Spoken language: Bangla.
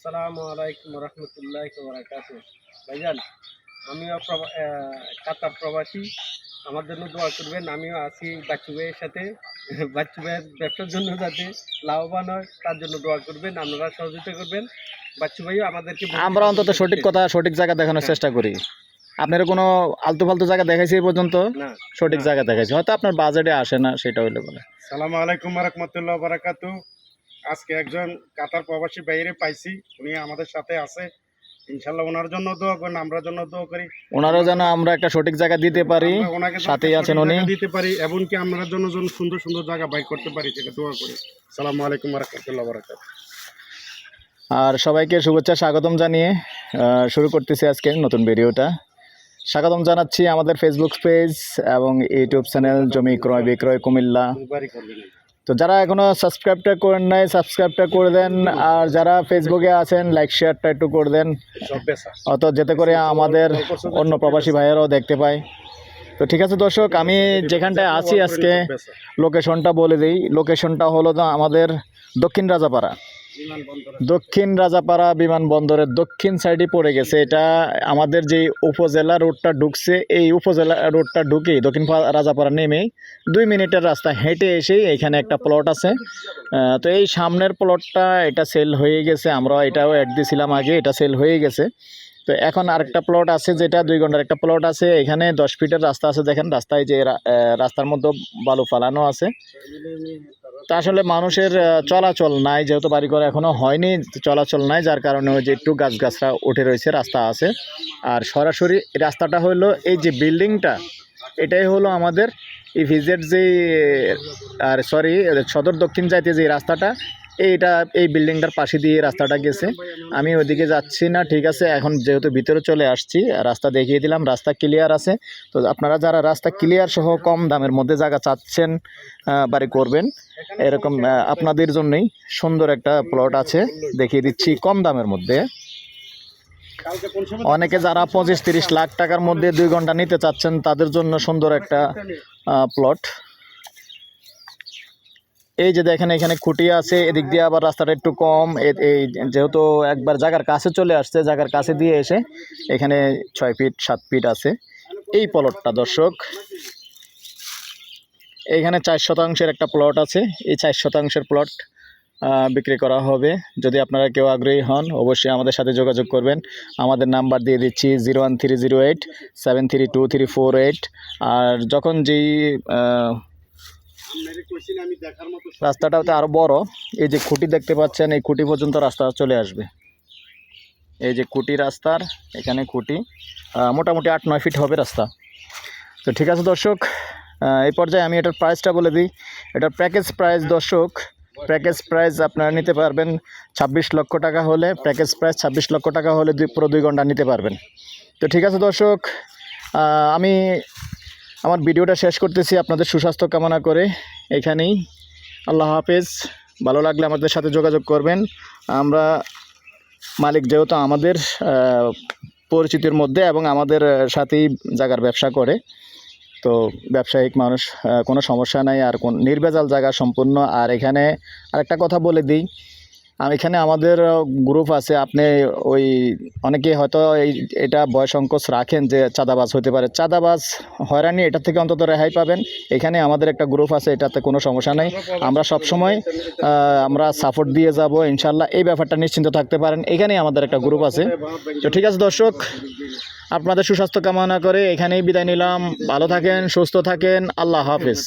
আসসালামু আলাইকুম রহমতুল্লাহ বারাকাতু ভাইজান আমিও কাতার প্রবাসী। আমার জন্য দোয়া করবেন আমিও আছি বাচ্চু ভাইয়ের সাথে। বাচ্চু ভাইয়ের ব্যবসার জন্য যাতে লাভবান হয় তার জন্য দোয়া করবেন আপনারা সহযোগিতা করবেন। বাচ্চু ভাইও আমাদেরকে আমরা অন্তত সঠিক কথা সঠিক জায়গা দেখানোর হ্যাঁ। চেষ্টা করি। আপনার কোনো আলতু ফালতু জায়গা দেখাইছি এই পর্যন্ত? না সঠিক জায়গা দেখাইছি। হয়তো আপনার বাজেটে আসে না সেটা হইলে বলে। সালাম আলাইকুম রহমতুল্লাহ বারাকাতু আজকে একজন কাতার প্রবাসী বাইরে পাইছি উনি আমাদের সাথে আছে। ইনশাল্লাহ ওনার জন্য দোয়া করেন আমরা জন্য দোয়া করি। ওনারও যেন আমরা একটা সঠিক জায়গা দিতে পারি ওনাকে সাথেই আছেন উনি। দিতে পারি এমনকি আমরা জন্য যেন সুন্দর সুন্দর জায়গা বাই করতে পারি সেটা দোয়া করি। সালাম আলাইকুম রহমতুল্লাহ বারাকাতু আর সবাইকে শুভেচ্ছা স্বাগতম জানিয়ে শুরু করতেছি আজকে নতুন ভিডিওটা। স্বাগতম জানাচ্ছি আমাদের ফেসবুক পেজ এবং ইউটিউব চ্যানেল জমি ক্রয় বিক্রয় কুমিল্লা। তো যারা এখনও সাবস্ক্রাইবটা করেন নাই সাবস্ক্রাইবটা করে দেন। আর যারা ফেসবুকে আছেন লাইক শেয়ারটা একটু করে দেন। অত যেতে করে আমাদের অন্য প্রবাসী ভাইয়েরাও দেখতে পায়। তো ঠিক আছে দর্শক আমি যেখানটায় আছি আজকে লোকেশনটা বলে দিই। লোকেশনটা হলো তো আমাদের দক্ষিণ রাজাপাড়া। দক্ষিণ রাজাপাড়া বিমানবন্দরের দক্ষিণ সাইডে পড়ে গেছে। এটা আমাদের যে উপজেলা রোডটা ঢুকছে, এই উপজেলা রোডটা ঢুকেই দক্ষিণ রাজাপাড়া নেমেই দুই মিনিটের রাস্তা হেঁটে এসেই এখানে একটা প্লট আছে। তো এই সামনের প্লটটা এটা সেল হয়ে গেছে। আমরা এটাও অ্যাড দিয়েছিলাম আগে, এটা সেল হয়ে গেছে। তো এখন আরেকটা প্লট আছে যেটা, দুই ঘণ্টার একটা প্লট আছে। এখানে দশ ফিটের রাস্তা আছে। দেখেন রাস্তায় যে রাস্তার মধ্যে বালু ফালানো আছে। তা আসলে মানুষের চলাচল নাই, যেহেতু বাড়ি ঘর এখনও হয়নি, চলাচল নাই, যার কারণে ওই যে একটু গাছগাছরা উঠে রয়েছে, রাস্তা আছে। আর সরাসরি রাস্তাটা হলো এই যে বিল্ডিংটা, এটাই হলো আমাদের এই যে, আর সরি, সদর দক্ষিণ যাইতে যে রাস্তাটা এইটা, এই বিল্ডিংটার পাশে দিয়ে রাস্তাটা গেছে। আমি ওইদিকে যাচ্ছি না, ঠিক আছে, এখন যেহেতু ভিতরে চলে আসছি, রাস্তা দেখিয়ে দিলাম, রাস্তা ক্লিয়ার আছে। তো আপনারা যারা রাস্তা ক্লিয়ার সহ কম দামের মধ্যে জায়গা চাচ্ছেন বাড়ি করবেন, এরকম আপনাদের জন্যই সুন্দর একটা প্লট আছে, দেখিয়ে দিচ্ছি কম দামের মধ্যে। অনেকে যারা পঁচিশ তিরিশ লাখ টাকার মধ্যে দুই ঘণ্টা নিতে চাচ্ছেন, তাদের জন্য সুন্দর একটা প্লট এই যে দেখেন, এখানে খুঁটি আছে, এদিক দিয়ে আবার রাস্তাটা একটু কম। এই যেহেতু একবার জায়গার কাছে চলে আসছে জায়গার কাছে দিয়ে এসে এখানে ছয় ফিট, সাত ফিট আছে এই প্লটটা দর্শক। এইখানে চার শতাংশের একটা প্লট আছে, এই চার শতাংশের প্লট বিক্রি করা হবে। যদি আপনারা কেউ আগ্রহী হন, অবশ্যই আমাদের সাথে যোগাযোগ করবেন। আমাদের নাম্বার দিয়ে দিচ্ছি zero one three zero eight, seven three two three four eight. আর যখন যেই দেখার রাস্তাটাতে আরও বড়। এই যে খুঁটি দেখতে পাচ্ছেন, এই খুঁটি পর্যন্ত রাস্তা চলে আসবে। এই যে খুঁটি রাস্তার, এখানে খুঁটি। মোটামুটি আট, নয় ফিট হবে রাস্তা। তো ঠিক আছে দর্শক এই পর্যায়ে আমি এটার প্রাইসটা বলে দিই। এটার প্যাকেজ প্রাইস দর্শক প্যাকেজ প্রাইস আপনারা নিতে পারবেন ছাব্বিশ লক্ষ টাকা হলে প্যাকেজ প্রাইস ছাব্বিশ লক্ষ টাকা হলে দুই, পুরো দুই ঘণ্টা নিতে পারবেন। তো ঠিক আছে দর্শক আমি আমার ভিডিওটা শেষ করতেছি। আপনাদের সুস্বাস্থ্য কামনা করে এখানেই। আল্লাহ হাফেজ। ভালো লাগলে আমাদের সাথে যোগাযোগ করবেন। আমরা মালিক যেহেতু আমাদের পরিচিতির মধ্যে এবং আমাদের সাথেই জায়গার ব্যবসা করে। তো ব্যবসায়িক মানুষ কোনো সমস্যা নাই। আর কোন নির্ভেজাল জায়গা সম্পূর্ণ। আর এখানে আরেকটা কথা বলে দিই। এখানে আমাদের গ্রুপ আছে। আপনি ওই অনেকে হয়তো এই, এটা বয়স সংকোচ রাখেন যে চাঁদাবাজ হতে পারে। চাঁদাবাজ হয়রানি, এটা থেকে অন্তত রেহাই পাবেন। এখানে আমাদের একটা গ্রুপ আছে, এটাতে কোনো সমস্যা নেই। আমরা সব সময় আমরা সাপোর্ট দিয়ে যাব, ইনশাল্লাহ। এই ব্যাপারটা নিশ্চিন্ত থাকতে পারেন। এখানেই আমাদের একটা গ্রুপ আছে। তো ঠিক আছে দর্শক, আপনাদের সুস্বাস্থ্য কামনা করে এখানেই বিদায় নিলাম। ভালো থাকেন, সুস্থ থাকেন। আল্লাহ হাফেজ।